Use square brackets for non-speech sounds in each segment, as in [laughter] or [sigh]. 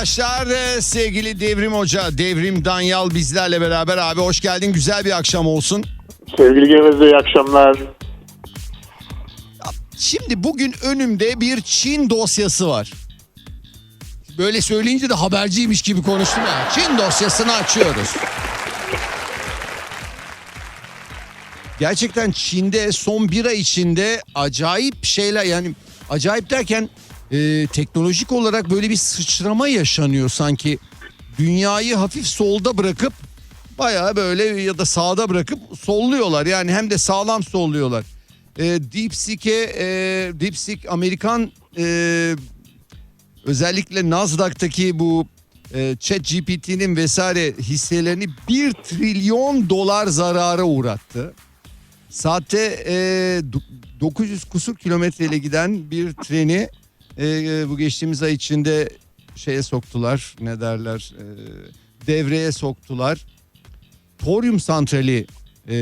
arkadaşlar. Ee, Sevgili Devrim Hoca, Devrim Danyal bizlerle beraber. Abi hoş geldin. Güzel bir akşam olsun. Sevgili Geveze iyi akşamlar. Şimdi bugün önümde bir Çin dosyası var. Böyle söyleyince de haberciymiş gibi konuştum ya. Çin dosyasını açıyoruz. Gerçekten Çin'de son bir ay içinde acayip şeyler yani acayip derken e, teknolojik olarak böyle bir sıçrama yaşanıyor sanki. Dünyayı hafif solda bırakıp bayağı böyle ya da sağda bırakıp solluyorlar. Yani hem de sağlam solluyorlar. E, DeepSeek'e e, DeepSeek Amerikan e, özellikle Nasdaq'taki bu e, ChatGPT'nin vesaire hisselerini 1 trilyon dolar zarara uğrattı. Saatte e, do- 900 kusur kilometreyle giden bir treni e, e, bu geçtiğimiz ay içinde şeye soktular ne derler e, devreye soktular. Toryum santrali e,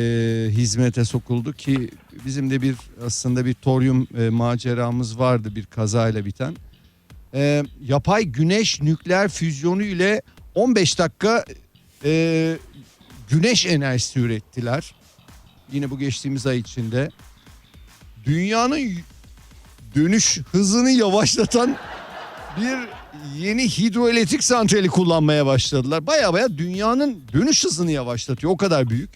hizmete sokuldu ki bizim de bir aslında bir toryum e, maceramız vardı bir kazayla biten. E, yapay güneş nükleer füzyonu ile 15 dakika e, güneş enerjisi ürettiler. Yine bu geçtiğimiz ay içinde. Dünyanın dönüş hızını yavaşlatan bir yeni hidroelektrik santrali kullanmaya başladılar. Baya baya dünyanın dönüş hızını yavaşlatıyor. O kadar büyük.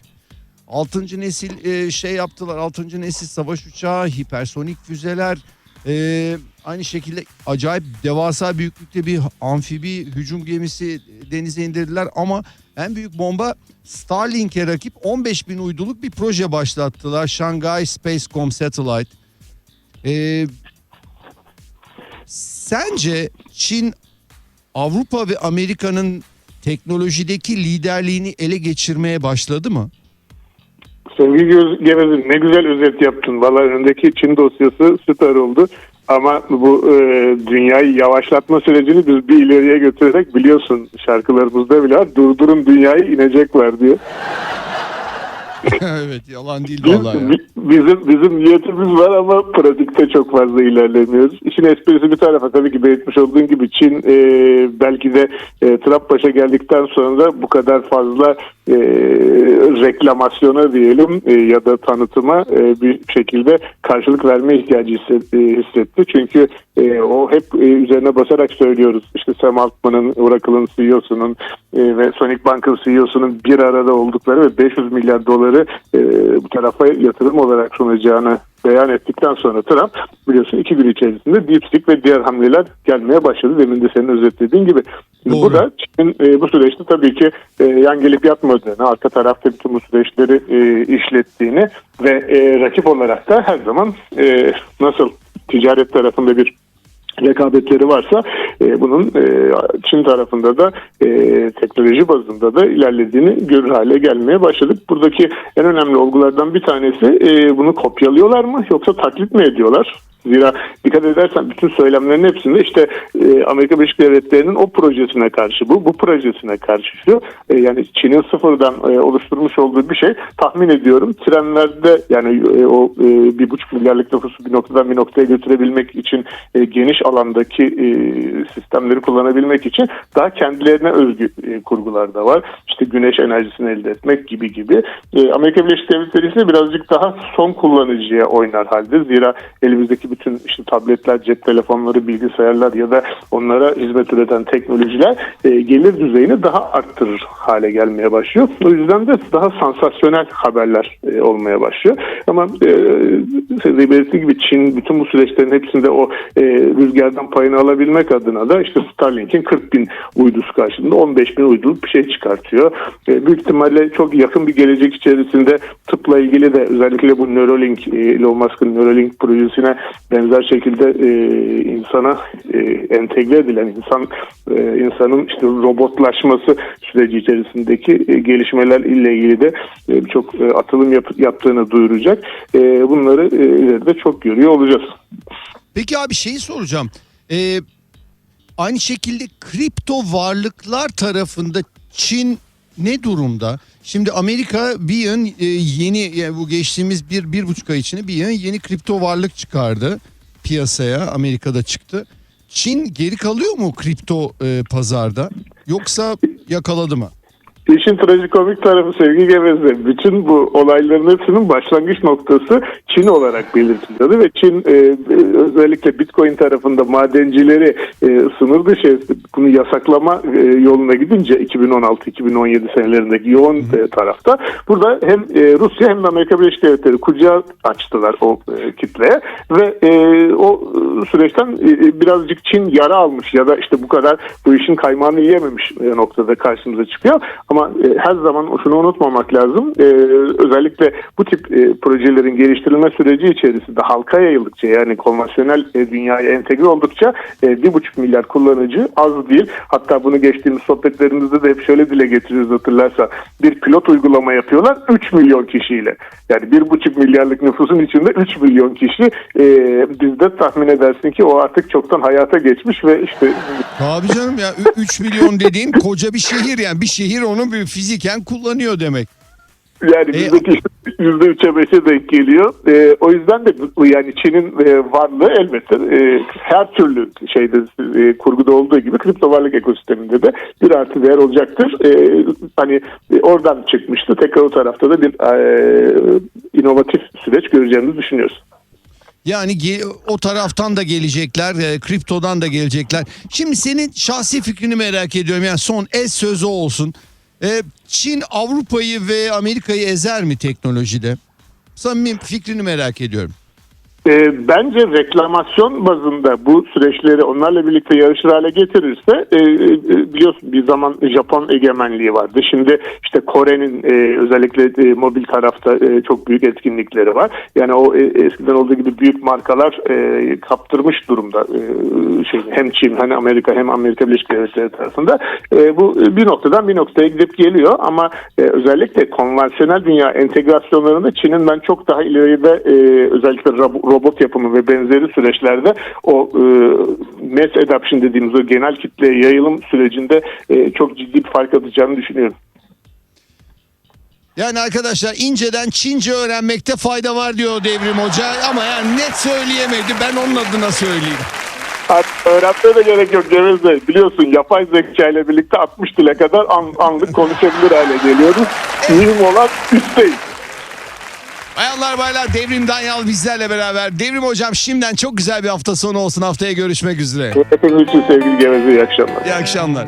Altıncı nesil e, şey yaptılar. Altıncı nesil savaş uçağı, hipersonik füzeler. e, aynı şekilde acayip devasa büyüklükte bir amfibi hücum gemisi denize indirdiler. Ama en büyük bomba Starlink'e rakip 15 bin uyduluk bir proje başlattılar. Shanghai Spacecom Satellite. E, sence Çin Avrupa ve Amerika'nın teknolojideki liderliğini ele geçirmeye başladı mı? Sevgili Geveze ne güzel özet yaptın. Valla önündeki Çin dosyası süper oldu. Ama bu e, dünyayı yavaşlatma sürecini biz bir ileriye götürerek biliyorsun şarkılarımızda bile var. Durdurun dünyayı inecekler diyor. [laughs] evet yalan değil vallahi ya. bi- bizim bizim niyetimiz var ama pratikte çok fazla ilerlemiyoruz. İşin esprisi bir tarafa tabii ki belirtmiş olduğun gibi Çin e, belki de e, Trump başa geldikten sonra bu kadar fazla e, reklamasyona diyelim e, ya da tanıtıma e, bir şekilde karşılık verme ihtiyacı hisset- e, hissetti. Çünkü e, o hep e, üzerine basarak söylüyoruz. İşte Sam Altman'ın, Oracle'ın CEO'sunun e, ve Sonic Bank'ın CEO'sunun bir arada oldukları ve 500 milyar doları e, bu tarafa yatırım olarak sunacağını beyan ettikten sonra Trump biliyorsun iki gün içerisinde DeepSeek ve diğer hamleler gelmeye başladı. Demin de senin özetlediğin gibi. Şimdi Doğru. bu da Çin'in e, bu süreçte tabii ki e, yan gelip yatmadığını, arka tarafta bütün bu süreçleri e, işlettiğini ve e, rakip olarak da her zaman e, nasıl ticaret tarafında bir rekabetleri varsa e, bunun e, Çin tarafında da e, teknoloji bazında da ilerlediğini görür hale gelmeye başladık. Buradaki en önemli olgulardan bir tanesi e, bunu kopyalıyorlar mı yoksa taklit mi ediyorlar? Zira dikkat edersen bütün söylemlerin hepsinde işte e, Amerika Birleşik Devletleri'nin o projesine karşı bu, bu projesine karşı şu. E, yani Çin'in sıfırdan e, oluşturmuş olduğu bir şey tahmin ediyorum. Trenlerde yani e, o e, bir buçuk milyarlık nüfusu bir noktadan bir noktaya götürebilmek için e, geniş alandaki e, sistemleri kullanabilmek için daha kendilerine özgü e, kurgular da var. İşte güneş enerjisini elde etmek gibi gibi. E, Amerika Birleşik Devletleri ise birazcık daha son kullanıcıya oynar halde. Zira elimizdeki bütün işte tabletler, cep telefonları, bilgisayarlar ya da onlara hizmet üreten teknolojiler e, gelir düzeyini daha arttırır hale gelmeye başlıyor. O yüzden de daha sansasyonel haberler e, olmaya başlıyor. Ama e, siz de belirttiği gibi Çin bütün bu süreçlerin hepsinde o e, rüzgardan payını alabilmek adına da işte Starlink'in 40 bin uydusu karşılığında 15 bin uyduluk bir şey çıkartıyor. E, büyük ihtimalle çok yakın bir gelecek içerisinde tıpla ilgili de özellikle bu Neuralink, e, Elon Musk'ın Neuralink projesine benzer şekilde e, insana e, entegre edilen insan e, insanın işte robotlaşması süreci içerisindeki e, gelişmeler ile ilgili de e, birçok e, atılım yap- yaptığını duyuracak. E, bunları e, ileride çok görüyor olacağız. Peki abi şeyi soracağım. Ee, aynı şekilde kripto varlıklar tarafında Çin ne durumda? Şimdi Amerika bir yön e, yeni yani bu geçtiğimiz bir, bir buçuk ay içinde bir yön yeni kripto varlık çıkardı piyasaya Amerika'da çıktı. Çin geri kalıyor mu kripto e, pazarda yoksa yakaladı mı? İşin trajikomik tarafı sevgi geveze. Bütün bu olayların hepsinin başlangıç noktası Çin olarak belirtiliyordu ve Çin e, e, özellikle Bitcoin tarafında madencileri e, sınır dışı bunu yasaklama e, yoluna gidince 2016-2017 senelerindeki yoğun e, tarafta burada hem e, Rusya hem de Amerika Birleşik Devletleri kucağı açtılar o e, kitleye ve e, o e, süreçten e, birazcık Çin yara almış ya da işte bu kadar bu işin kaymağını yiyememiş e, noktada karşımıza çıkıyor. Ama e, her zaman şunu unutmamak lazım. E, özellikle bu tip e, projelerin geliştirilme süreci içerisinde halka yayıldıkça yani konvansiyonel dünyaya entegre oldukça e, buçuk milyar kullanıcı az değil. Hatta bunu geçtiğimiz sohbetlerimizde de hep şöyle dile getiriyoruz hatırlarsa. Bir pilot uygulama yapıyorlar 3 milyon kişiyle. Yani bir buçuk milyarlık nüfusun içinde 3 milyon kişi e, bizde tahmin edersin ki o artık çoktan hayata geçmiş ve işte Abi canım ya 3 milyon dediğin koca bir şehir yani bir şehir onu bir fiziken kullanıyor demek. Yani E, bizdeki yüzde üçe beşe denk geliyor. E, o yüzden de bu- yani Çin'in e, varlığı elbette e, her türlü şeyde e, kurguda olduğu gibi kripto varlık ekosisteminde de bir artı değer olacaktır. E, hani e, oradan çıkmıştı. Tekrar o tarafta da bir e, inovatif süreç göreceğimizi düşünüyoruz. Yani o taraftan da gelecekler, e, kriptodan da gelecekler. Şimdi senin şahsi fikrini merak ediyorum. Yani son ez sözü olsun. E, Çin Avrupa'yı ve Amerika'yı ezer mi teknolojide? Samimi fikrini merak ediyorum. E, bence reklamasyon bazında bu süreçleri onlarla birlikte yarışır hale getirirse e, e, biliyorsun bir zaman Japon egemenliği vardı. Şimdi işte Kore'nin e, özellikle e, mobil tarafta e, çok büyük etkinlikleri var. Yani o e, eskiden olduğu gibi büyük markalar e, kaptırmış durumda e, şey hem Çin hem Amerika hem Amerika Birleşik Devletleri tarafında. E, bu e, bir noktadan bir noktaya gidip geliyor ama e, özellikle konvansiyonel dünya entegrasyonlarında Çin'in ben çok daha ileride e, özellikle robot yapımı ve benzeri süreçlerde o e, mass adoption dediğimiz o genel kitleye yayılım sürecinde e, çok ciddi bir fark atacağını düşünüyorum. Yani arkadaşlar inceden Çince öğrenmekte fayda var diyor Devrim Hoca ama yani net söyleyemedi. Ben onun adına söyleyeyim. Artık de gerek yok Cevez Bey. Biliyorsun yapay zeka ile birlikte 60 dile kadar an, anlık konuşabilir hale geliyoruz. Mühim olan üstteyiz. Bayanlar baylar Devrim Danyal bizlerle beraber. Devrim Hocam şimdiden çok güzel bir hafta sonu olsun. Haftaya görüşmek üzere. Hepiniz için sevgili Geveze iyi akşamlar. İyi akşamlar.